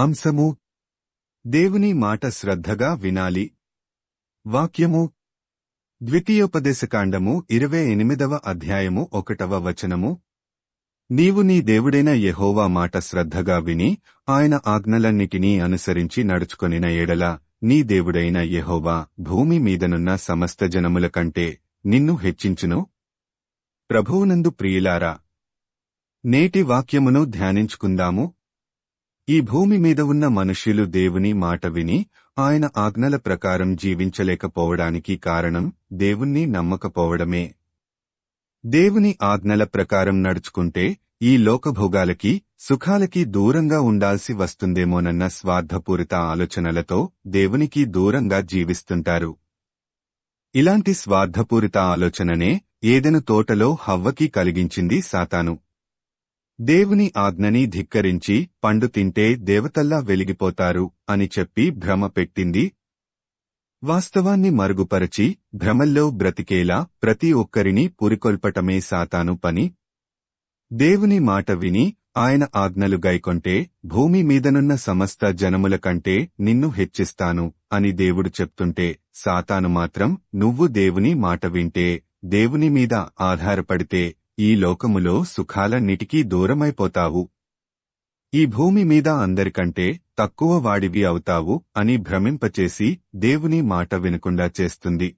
అంశము దేవుని మాట శ్రద్ధగా వినాలి. వాక్యము ద్వితీయోపదేశకాండము ఇరవై ఎనిమిదవ అధ్యాయము ఒకటవ వచనము. నీవు నీ దేవుడైన యెహోవా మాట శ్రద్ధగా విని ఆయన ఆజ్ఞలన్నిటినీ అనుసరించి నడుచుకొనిన ఎడల నీ దేవుడైన యెహోవా భూమి మీదనున్న సమస్త జనముల కంటే నిన్ను హెచ్చించును. ప్రభువునందు ప్రియులారా నేటి వాక్యమును ధ్యానించుకుందాము. ఈ భూమి మీద ఉన్న మనుష్యులు దేవుని మాట విని ఆయన ఆజ్ఞల ప్రకారం జీవించలేకపోవడానికి కారణం దేవుణ్ణి నమ్మకపోవడమే. దేవుని ఆజ్ఞల ప్రకారం నడుచుకుంటే ఈ లోకభోగాలకి సుఖాలకి దూరంగా ఉండాల్సి వస్తుందేమోనన్న స్వార్థపూరిత ఆలోచనలతో దేవునికి దూరంగా జీవిస్తుంటారు. ఇలాంటి స్వార్థపూరిత ఆలోచననే ఏదెను తోటలో హవ్వకి కలిగించింది సాతాను. దేవుని ఆజ్ఞని ధిక్కరించి పండు తింటే దేవతల్లా వెలిగిపోతారు అని చెప్పి భ్రమ పెట్టింది. వాస్తవాన్ని మరుగుపరచి భ్రమల్లో బ్రతికేలా ప్రతి ఒక్కరిని పురికొల్పటమే సాతాను పని. దేవుని మాట విని ఆయన ఆజ్ఞలు గైకొంటే భూమి మీదనున్న సమస్త జనముల కంటే నిన్ను హెచ్చిస్తాను అని దేవుడు చెప్తుంటే సాతాను మాత్రం నువ్వు దేవుని మాట వింటే దేవుని మీద ఆధారపడితే ఈ లోకములో సుఖాలన్నిటికీ దూరమైపోతావు. ఈ భూమి మీద అందరికంటే తక్కువ వాడివి అవుతావు అని భ్రమింపచేసి దేవుని మాట వినకుండా చేస్తుంది.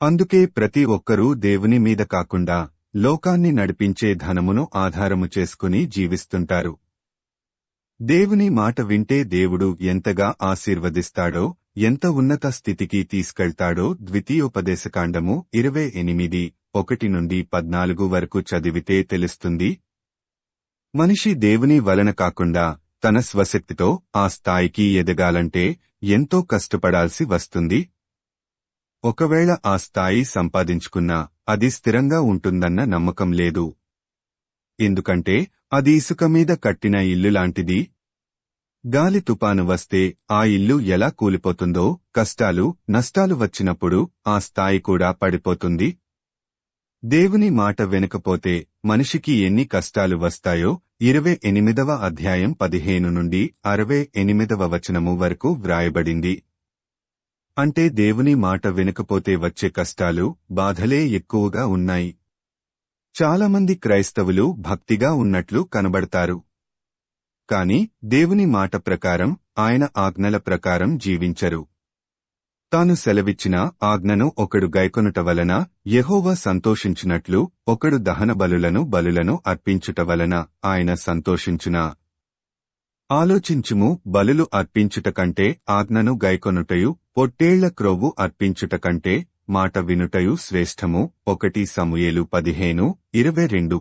అందుకే ప్రతి ఒక్కరూ దేవుని మీద కాకుండా లోకాన్ని నడిపించే ధనమును ఆధారము చేసుకుని జీవిస్తుంటారు. దేవుని మాట వింటే దేవుడు ఎంతగా ఆశీర్వదిస్తాడో ఎంత ఉన్నత స్థితికి తీసుకెళ్తాడో ద్వితీయోపదేశకాండము ఇరవై ఎనిమిది ఒకటి నుండి పద్నాలుగు వరకు చదివితే తెలుస్తుంది. మనిషి దేవుని వలన కాకుండా తన స్వశక్తితో ఆ స్థాయికి ఎదగాలంటే ఎంతో కష్టపడాల్సి వస్తుంది. ఒకవేళ ఆ స్థాయి సంపాదించుకున్నా అది స్థిరంగా ఉంటుందన్న నమ్మకం లేదు. ఎందుకంటే అది ఇసుక మీద కట్టిన ఇల్లు లాంటిది గాలి తుపాను వస్తే ఆ ఇల్లు ఎలా కూలిపోతుందో కష్టాలు నష్టాలు వచ్చినప్పుడు ఆ స్థాయి కూడా పడిపోతుంది. దేవుని మాట వెనకపోతే మనిషికి ఎన్ని కష్టాలు వస్తాయో ఇరవై ఎనిమిదవ అధ్యాయం పదిహేను నుండి అరవై ఎనిమిదవ వచనము వరకు వ్రాయబడింది. అంటే దేవుని మాట వినకపోతే వచ్చే కష్టాలు బాధలే ఎక్కువగా ఉన్నాయి. చాలామంది క్రైస్తవులు భక్తిగా ఉన్నట్లు కనబడతారు. కాని దేవుని మాట ప్రకారం ఆయన ఆజ్ఞల ప్రకారం జీవించరు. తాను సెలవిచ్చిన ఆజ్ఞను ఒకడు గైకొనుట వలన యహోవా సంతోషించినట్లు ఒకడు దహన బలులను బలులను అర్పించుట వలన ఆయన సంతోషించునా? ఆలోచించుము బలులు అర్పించుట కంటే ఆజ్ఞను గైకొనుటయు పొట్టేళ్ళ క్రొవ్వు అర్పించుట కంటే మాట వినుటయు శ్రేష్టము. ఒకటి సమూయేలు పదిహేను ఇరవై రెండు.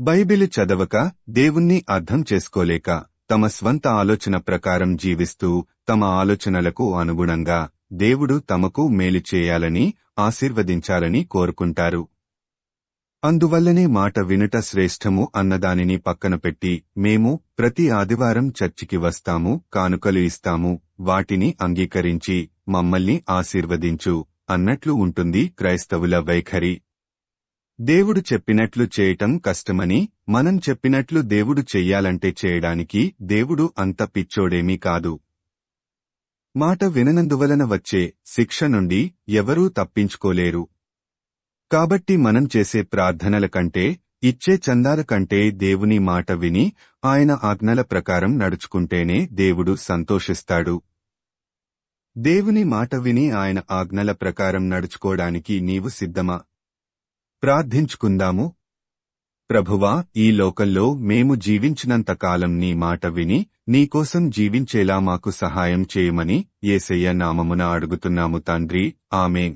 బైబిలు చదవక దేవుణ్ణి అర్థం చేసుకోలేక తమ స్వంత ఆలోచన ప్రకారం జీవిస్తూ తమ ఆలోచనలకు అనుగుణంగా దేవుడు తమకు మేలు చేయాలని ఆశీర్వదించాలని కోరుకుంటారు. అందువల్లనే మాట వినుట శ్రేష్టము అన్నదానిని పక్కన పెట్టి మేము ప్రతి ఆదివారం చర్చికి వస్తాము కానుకలు ఇస్తాము వాటిని అంగీకరించి మమ్మల్ని ఆశీర్వదించు అన్నట్లు ఉంటుంది క్రైస్తవుల వైఖరి. దేవుడు చెప్పినట్లు చేయటం కష్టమని మనం చెప్పినట్లు దేవుడు చెయ్యాలంటే చేయడానికి దేవుడు అంత పిచ్చోడేమీ కాదు. మాట విననందువలన వచ్చే శిక్ష నుండి ఎవరూ తప్పించుకోలేరు. కాబట్టి మనం చేసే ప్రార్థనల కంటే ఇచ్చే చందాల కంటే దేవుని మాట విని ఆయన ఆజ్ఞల ప్రకారం నడుచుకుంటేనే దేవుడు సంతోషిస్తాడు. దేవుని మాట విని ఆయన ఆజ్ఞల ప్రకారం నడుచుకోవడానికి నీవు సిద్ధమా? ప్రార్థించుకుందాము. ప్రభువా ఈ లోకంలో మేము జీవించినంతకాలం నీ మాట విని నీకోసం జీవించేలా మాకు సహాయం చేయమని ఏసయ్య నామమున అడుగుతున్నాము తండ్రి. ఆమెన్.